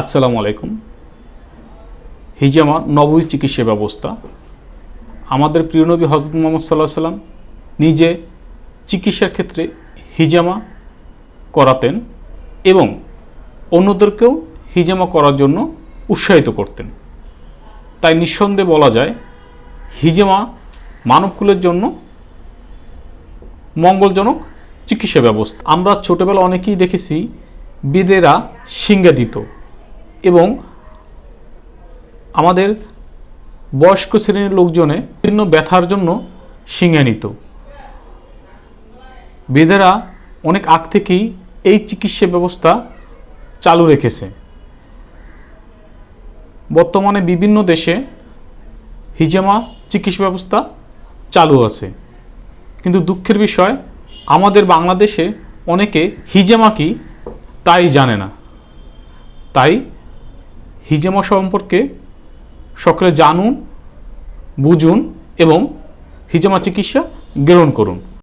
আসসালামু আলাইকুম। হিজামা নবী চিকিৎসা ব্যবস্থা। আমাদের প্রিয় নবী হজরত মোহাম্মদ সাল্লাহ সাল্লাম নিজে চিকিৎসার ক্ষেত্রে হিজামা করাতেন এবং অন্যদেরকেও হিজামা করার জন্য উৎসাহিত করতেন। তাই নিঃসন্দেহে বলা যায়, হিজামা মানবকুলের জন্য মঙ্গলজনক চিকিৎসা ব্যবস্থা। আমরা ছোটবেলা অনেকেই দেখেছি, বিদেরা সিঙ্গা দিত। এবং আমাদের বয়স্ক শ্রেণির লোকজনে বিভিন্ন ব্যথার জন্য শিঙে নিত। বেদেরা অনেক আগ থেকেই এই চিকিৎসা ব্যবস্থা চালু রেখেছে। বর্তমানে বিভিন্ন দেশে হিজামা চিকিৎসা ব্যবস্থা চালু আছে। কিন্তু দুঃখের বিষয়, আমাদের বাংলাদেশে অনেকে হিজামা কি তাই জানে না। তাই হিজামা সম্পর্কে সকলে জানুন বুঝুন এবং হিজেমা চিকিৎসা গ্রহণ করুন।